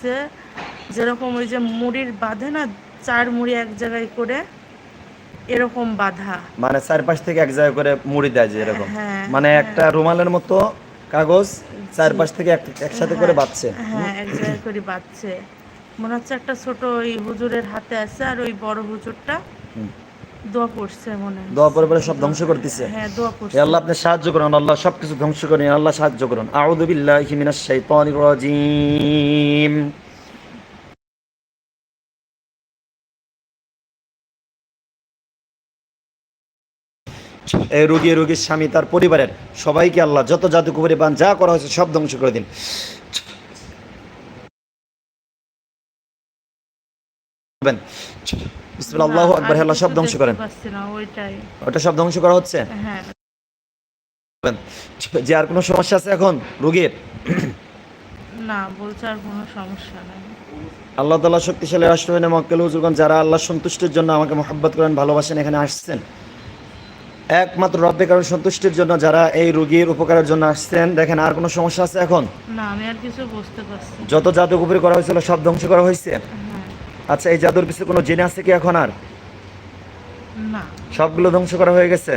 করছে যেরকম ওই যে মুড়ির বাঁধে না চার মুড়ি এক জায়গায় করে এরকম বাঁধা। মানে চারপাশ থেকে এক জায়গায় করে মুড়ি দেয় যে এরকম। হ্যাঁ, মানে একটা রুমালের মতো কাগজ চারপাশ থেকে একসাথে করে বাঁধছে। হ্যাঁ এক জায়গায় করে বাঁধছে। মনে হচ্ছে একটা ছোট ওই হুজুরের হাতে আছে আর ওই বড় হুজুরটা। দোয়া করছে মনে দোয়া সব ধ্বংস করতেছে। হ্যাঁ দোয়া আল্লাহ আপনি সাহায্য করুন আল্লাহ সবকিছু ধ্বংস করেন আল্লাহ সাহায্য করুন। আউযু বিল্লাহি মিনাশ শাইতানির রাজিম। এই রোগী রোগীর স্বামী তার পরিবারের সবাইকে আল্লাহ যত জাদু কুবরি বান যা করা হয়েছে সব ধ্বংস করে দিন। বিসমিল্লাহ আল্লাহু আকবার আল্লাহ সব ধ্বংস করেন। ওটা সব ধ্বংস করা হচ্ছে? হ্যাঁ যে আর কোনো সমস্যা আছে এখন রোগীর? না বলছে আর কোনো সমস্যা নাই। আল্লাহ তালা শক্তিশালী রাষ্ট্রহীন মক্কেল হুজুরগণ যারা আল্লাহ সন্তুষ্টির জন্য আমাকে মোহাব্বত করেন ভালোবাসেন এখানে আসছেন। একমাত্র রব্বে কারণ সন্তুষ্টির জন্য যারা এই রোগীর উপকারের জন্য আসছেন দেখেন আর কোনো সমস্যা আছে এখন? না আমি আর কিছু বুঝতে পারছি যত জাদুগুবরি করা হয়েছিল সব ধ্বংস করা হয়েছে? হ্যাঁ। আচ্ছা এই জাদুর পিছনে কোনো জেনে আছে কি এখন আর? না। সবগুলো ধ্বংস করা হয়ে গেছে?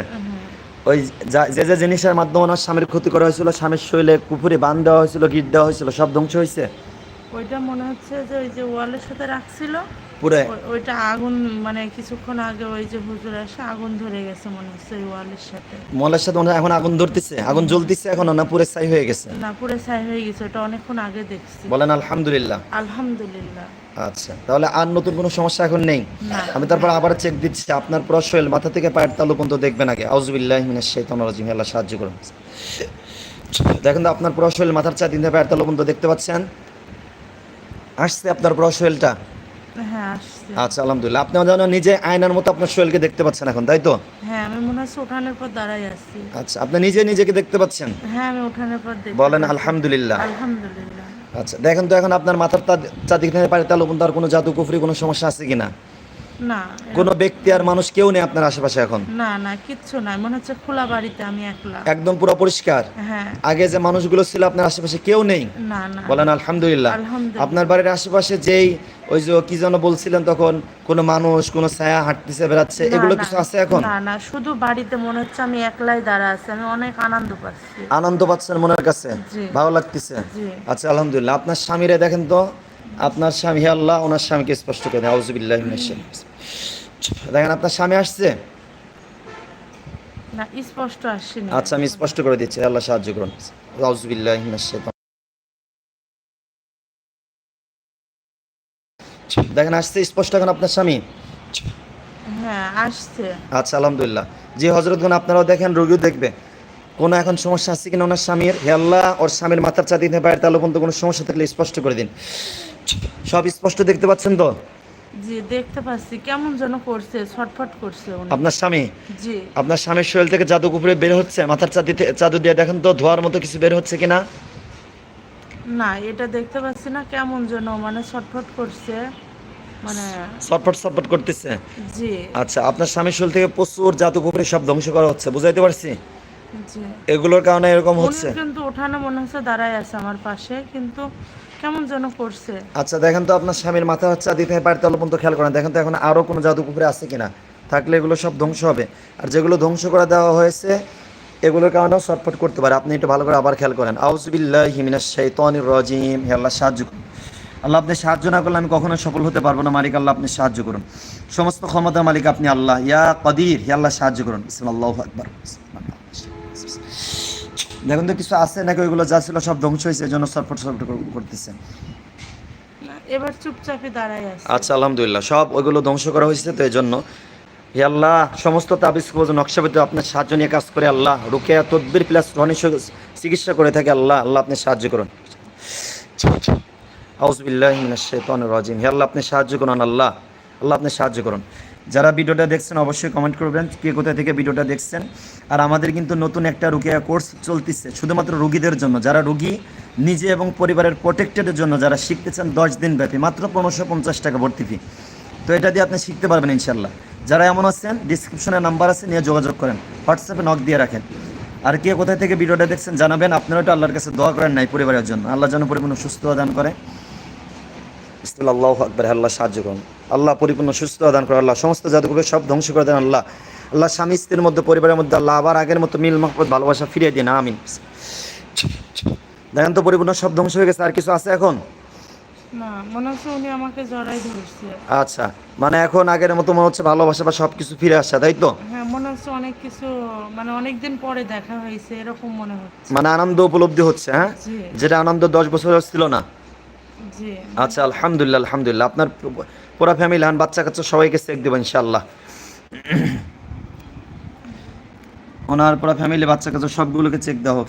ওই যে যে জিনিসের মাধ্যমে ওনার স্বামীর ক্ষতি করা হয়েছিল স্বামীর শরীরে কুপুরে বান দেওয়া হয়েছিল গিট দেওয়া হয়েছিল সব ধ্বংস হয়েছে? ওইটা মনে হচ্ছে যে ওই যে ওয়ালের সাথে রাখছিল। পুরে? ওইটা আগুন মানে কিছুক্ষণ আগে ওই যে হুজুর এসে আগুন ধরে গেছে মনে হচ্ছে ওই ওয়ালের সাথে। মলের সাথে মনে এখন আগুন ধরতেছে? আগুন জ্বলতেছে এখন না পুরে ছাই হয়ে গেছে? না পুরো ছাই হয়ে গেছে ওটা অনেকক্ষণ আগে দেখছি। বলেন আলহামদুলিল্লাহ। আলহামদুলিল্লাহ। আচ্ছা তাহলে আর নতুন কোনো সমস্যা এখন নেই? আমি তারপর আবার চেক দিচ্ছি আপনার পুরো শরীর মাথা থেকে পায়ের তালু পর্যন্ত দেখবেন আগে। আউজুবিল্লাহ মিনাশ শাইতানির রাজিম আল্লাহ সাহায্য করুন। দেখেন তো আপনার পুরো শরীর মাথার চা দিন পায়ের তালু পর্যন্ত দেখতে পাচ্ছেন? আসছে আপনার পুরো শরীরটা? হ্যাঁ আচ্ছা আলহামদুলিল্লাহ। আপনি যেন নিজে আয়নার মতো আপনার শরীরকে দেখতে পাচ্ছেন এখন তাই তো? হ্যাঁ আমি মনে হচ্ছে উঠানের পর দাঁড়াই আছি। আচ্ছা আপনি নিজে নিজেকে দেখতে পাচ্ছেন? হ্যাঁ আমি উঠানের পর দেখি বলেন আলহামদুলিল্লাহ। আলহামদুলিল্লাহ। আচ্ছা দেখেন তো এখন আপনার মাথার চারদিকে পারে তাহলে কোনো জাদু কুফরি কোনো সমস্যা আছে কি না কোনো ব্যক্তি আর মানুষ কেউ নেই আপনার আশেপাশে এখন? না না কিচ্ছু নাই। মনে হচ্ছে খোলা বাড়িতে আমি একলা। একদম পুরো পরিষ্কার? হ্যাঁ। আগে যে মানুষগুলো ছিল আপনার আশেপাশে কেউ নেই? না না। বলেন আলহামদুলিল্লাহ। আলহামদুলিল্লাহ। আপনার বাড়ির আশেপাশে যেই ওই যে কি যেন বলছিলেন তখন কোনো মানুষ কোনো ছায়া হাঁটতেছে বেড়াচ্ছে এগুলো কিছু আছে এখন? না না শুধু বাড়িতে মনে হচ্ছে আমি একলাই দাঁড়া আছি। আমি অনেক আনন্দ পাচ্ছি। আনন্দ পাচ্ছেন মনের কাছে? ভালো লাগতেছে? আচ্ছা আলহামদুলিল্লাহ। আপনার স্বামীরা দেখেন তো আপনার স্বামী আল্লাহ ওনার স্বামীকে স্পষ্ট করে আউজুবিল্লাহ দেখেন আপনার স্বামী আসছে? না স্পষ্ট আসেনি। আচ্ছা আমি স্পষ্ট করে দিচ্ছি আল্লাহ সাহায্য করুন। আউজুবিল্লাহ দেখেন আসছে স্পষ্ট এখন আপনার স্বামী? হ্যাঁ আসছে। আচ্ছা আলহামদুলিল্লাহ। যে হজরতগণ আপনারাও দেখেন রোগীও দেখবে। কোনো এখন সমস্যা আছে কিনা ওনার স্বামীর? হে আল্লাহ ওর স্বামীর মাথার চা দিতে পারে তাহলে পর্যন্ত কোনো সমস্যা থাকলে স্পষ্ট করে দিন। সব স্পষ্ট দেখতে পাচ্ছেন তো? জি দেখতে পাচ্ছি। কেমন যেন করছে ছটফট করছে আপনার স্বামী? জি। আপনার স্বামীর শরীর থেকে জাদু কুপুরে বের হচ্ছে মাথার চা দিতে জাদু দিয়ে দেখেন তো ধোয়ার মতো কিছু বের হচ্ছে কিনা? না এটা দেখতে পাচ্ছি না কেমন যেন মানে ছটফট করছে। মানে ছটফট ছটফট করতেছে? জি। আচ্ছা আপনার স্বামীর শরীর থেকে প্রচুর জাদু কুপুরে সব ধ্বংস করা হচ্ছে বুঝাইতে পারছি? এগুলোর কারণে এরকম হচ্ছে। কিন্তু ওঠানে মনে হচ্ছে দাঁড়ায় আছে আমার পাশে কিন্তু কেমন যেন করছে। আচ্ছা দেখেন তো আপনার স্বামীর মাথা হচ্ছে দিতে পর্যন্ত খেয়াল করেন। দেখেন তো এখন আরও কোনো জাদু কুপুরে আছে কিনা। থাকলে এগুলো সব ধ্বংস হবে। আর যেগুলো ধ্বংস করে দেওয়া হয়েছে, এগুলোর কারণেও করতে পারে। আপনি একটু ভালো করে আবার খেয়াল করেন। রাজিম। হে আল্লাহ, সাহায্য করুন। আল্লাহ, আপনি সাহায্য না করলে আমি কখনো সফল হতে পারব না। মালিক আল্লাহ, আপনি সাহায্য করুন। সমস্ত ক্ষমতার মালিক আপনি আল্লাহ। ইয়া কদির, হে আল্লাহ, সাহায্য করুন। ইসলাম আকবর। দেখুন তো কিছু আছে নাকি ওইগুলো যা ছিল সব ধ্বংস হয়েছে এই জন্য সটফট সটফট করতেছে। এবার চুপচাপই দাঁড়ায় আছে। আচ্ছা আলহামদুলিল্লাহ সব ওইগুলো ধ্বংস করা হয়েছে তো এই জন্য হে আল্লাহ সমস্ত তাবিজ কবজ নকশাবিতে আপনার সাহায্য নিয়ে কাজ করে আল্লাহ রুকেয়া তদ্বির প্লাস রনি চিকিৎসা করে থাকে আল্লাহ আল্লাহ আপনি সাহায্য করুন। আউজবিল্লাহ শাইতানির রাজিম। হে আল্লাহ আপনি সাহায্য করুন আল্লাহ আল্লাহ আপনি সাহায্য করুন। যারা ভিডিওটা দেখছেন, অবশ্যই কমেন্ট করবেন, কে কোথা থেকে ভিডিওটা দেখছেন। আর আমাদের কিন্তু নতুন একটা রুকিয়া কোর্স চলতেছে, শুধুমাত্র রুগীদের জন্য। যারা রুগী, নিজে এবং পরিবারের প্রোটেক্টেডের জন্য যারা শিখতে চান দশ দিন ব্যাপী, মাত্র পনেরোশো পঞ্চাশ টাকা ভর্তি ফি তো এটা দিয়ে আপনি শিখতে পারবেন ইনশাল্লাহ যারা এমন আছেন ডিসক্রিপশনে নাম্বার আছে, নিয়ে যোগাযোগ করেন হোয়াটসঅ্যাপে নক দিয়ে রাখেন। আর কে কোথায় থেকে ভিডিওটা দেখছেন, জানাবেন, আপনারা তো আল্লাহর কাছে দোয়া করেন নাই পরিবারের জন্য। আল্লাহ যেন পরিপূর্ণ সুস্থ দান করে। আল্লাহ আকবর আল্লাহ সাহায্য করুন। আল্লাহ পরিপূর্ণ সুস্থ দান করে আল্লাহ। সমস্ত জাদুগুলো সব ধ্বংস করে দেন আল্লাহ। আল্লাহ স্বামী স্ত্রীর মধ্যে পরিবারের মধ্যে আল্লাহ আবার আগের মতো মিল মহব্বত ভালোবাসা ফিরিয়ে দিন। আমিন। দেখেন তো পরিপূর্ণ সব ধ্বংস হয়ে গেছে। আর কিছু আছে এখন? আচ্ছা মানে এখন আগের মতো মনে হচ্ছে ভালোবাসা বা সব কিছু ফিরে আসছে তাই তো? হ্যাঁ মনে হচ্ছে অনেক কিছু মানে অনেক পরে দেখা হয়েছে এরকম মনে হচ্ছে। মানে আনন্দ উপলব্ধি হচ্ছে হ্যাঁ? যেটা আনন্দ দশ বছর ছিল না। আচ্ছা আলহামদুলিল্লাহ আলহামদুলিল্লাহ। আপনার পুরা ফ্যামিলি হান বাচ্চা কাচ্চা সবাইকে চেক দেবো ইনশাল্লাহ ওনার পুরা ফ্যামিলি বাচ্চা কাচ্চা সবগুলোকে চেক দেওয়া হোক।